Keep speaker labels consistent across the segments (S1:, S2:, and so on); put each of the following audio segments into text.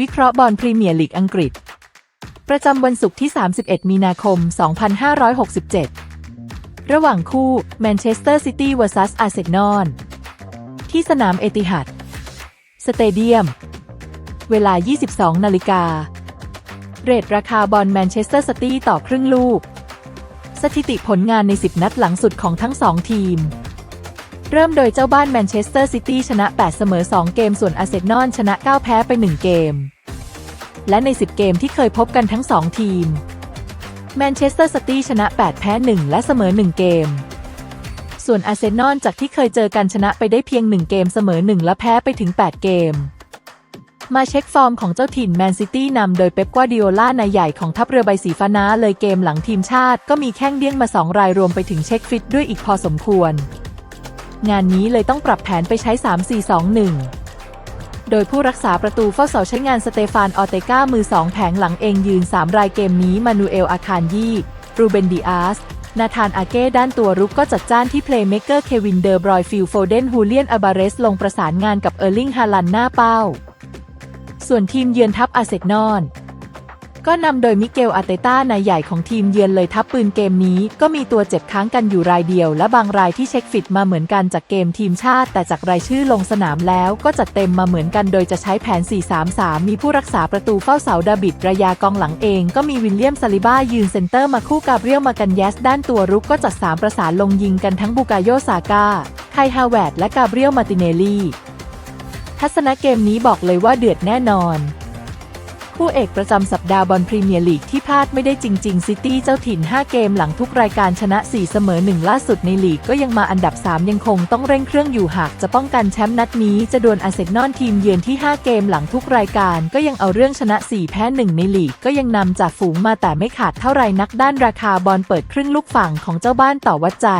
S1: วิเคราะห์บอลพรีเมียร์ลีกอังกฤษ ประจำวันศุกร์ที่ 31 มีนาคม 2567 ระหว่างคู่แมนเชสเตอร์ซิตี้ vs อาร์เซนอลที่สนามเอติฮัดสเตเดียม เวลา 22 นาฬิกา เรทราคาบอลแมนเชสเตอร์ซิตี้ต่อครึ่งลูก สถิติผลงานใน 10 นัดหลังสุดของทั้ง2ทีม เริ่มโดยเจ้าบ้านแมนเชสเตอร์ซิตี้ชนะ 8 เสมอ 2 เกมส่วนอาร์เซนอลชนะ 9 แพ้ไป 1 เกม และใน 10 เกมที่เคยพบกันทั้ง 2 ทีมแมนเชสเตอร์ซิตี้ชนะ 8 แพ้ 1 และเสมอ 1 เกม ส่วนอาร์เซนอลจากที่เคยเจอกันชนะไปได้เพียง 1 เกมเสมอ 1 และแพ้ไปถึง 8 เกม มาเช็คฟอร์มของเจ้าถิ่นแมนซิตี้นำโดยเป๊ปกวาดิโอลานายใหญ่ของทัพเรือใบสีฟ้าน้าเลยเกมหลังทีมชาติ ก็มีแข้งเดี้ยงมา 2 รายรวมไปถึงเช็คฟิตด้วยอีกพอสมควร งานนี้เลยต้องปรับแผนไปใช้ 3-4-2-1 โดยผู้รักษาประตูเฝ้าเสาใช้งานสเตฟาน ออเตกามือ 2 แผงหลังเองยืน 3 รายเกมนี้ มานูเอล อาคารยี่ รูเบนดิอาส นาธาน อาเก้ ด้านตัวรุกก็จัดจ้านที่เพลย์เม k เกอร์ เควิน เดอร์บรอยฟิลโฟเดน ฮูเลียน อาบาเรส ลงประสานงานกับเออร์ลิง ฮาลัน หน้าเป้า ส่วนทีมเยือนทัพอาเซนอล ก็นำโดยมิเกลอาเตต้านายใหญ่ของทีมเยือนเลยทัพปืนเกมนี้ ก็มีตัวเจ็บค้างกันอยู่รายเดียว และบางรายที่เช็คฟิตมาเหมือนกันจากเกมทีมชาติ แต่จากรายชื่อลงสนามแล้วก็จัดเต็มมาเหมือนกันโดยจะใช้แผน 4-3-3 มีผู้รักษาประตูเฝ้าเสาดาบิดระยากองหลังเองก็มีวิลเลียมซาลิบ้ายืนเซนเตอร์มาคู่กับเรียลมากันแยสด้านตัวรุกก็จัดสามประสานลงยิงกันทั้งบูกาโยซาก้าไคฮาวเวร์ดและกาเบรียลมาติเนลลีทัศนะเกมนี้บอกเลยว่าเดือดแน่นอน คู่เอกประจำสัปดาห์บอลพรีเมียร์ลีกที่พลาดไม่ได้จริง ๆ ซิตี้เจ้าถิ่น 5 เกมหลังทุกรายการชนะ 4 เสมอ 1 ล่าสุดในลีกก็ยังมาอันดับ 3 ยังคงต้องเร่งเครื่องอยู่หากจะป้องกันแชมป์นัดนี้ จะดวลอาร์เซนอลทีมเยือนที่ 5 เกมหลังทุกรายการ ก็ยังเอาเรื่องชนะ 4 แพ้ 1 ในลีกก็ยังนำจากฝูงมาแต่ไม่ขาดเท่าไรนักด้านราคาบอลเปิดครึ่งลูกฝั่งของเจ้าบ้านต่อวัดใจ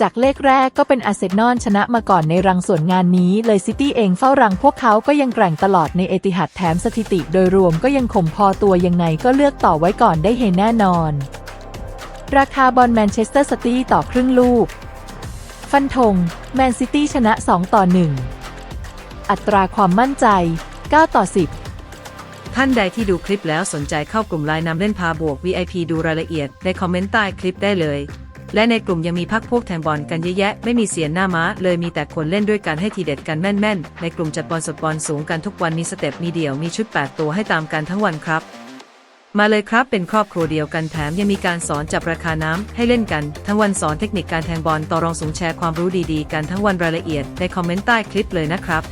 S1: จากเลขแรกก็เป็นอาร์เซนอลชนะมาก่อนในรังส่วนงานนี้ เลยซิตี้เองเฝ้ารังพวกเขาก็ยังแกร่งตลอดในเอติฮัดแถมสถิติโดยรวมก็ยังข่มพอตัวยังไงก็เลือกต่อไว้ก่อนได้เห็นแน่นอน ราคาบอลแมนเชสเตอร์ซิตี้ต่อครึ่งลูก ฟันธงแมนซิตี้ชนะ 2 ต่อ 1 อัตราความมั่นใจ 9 ต่อ 10
S2: ท่านใดที่ดูคลิปแล้วสนใจเข้ากลุ่มไลน์นำเล่นพาบวก VIP ดูรายละเอียดในคอมเมนต์ใต้คลิปได้เลย และในกลุ่มยังมีพักพวกแทงบอลกันเยอะแยะ ไม่มีเสียนหน้าม้า เลยมีแต่คนเล่นด้วยกันให้ทีเด็ดกันแม่นๆ ในกลุ่มจัดบอลสดบอลสูงกันทุกวันมีสเต็ปมีเดี่ยวมีชุด 8 ตัวให้ตามกันทั้งวันครับ มาเลยครับเป็นครอบครัวเดียวกันแถมยังมีการสอนจับราคาน้ำให้เล่นกัน ทั้งวันสอนเทคนิคการแทงบอลต่อรองสูงแชร์ความรู้ดีๆ กันทั้งวันรายละเอียดในคอมเมนต์ใต้คลิปเลยนะครับ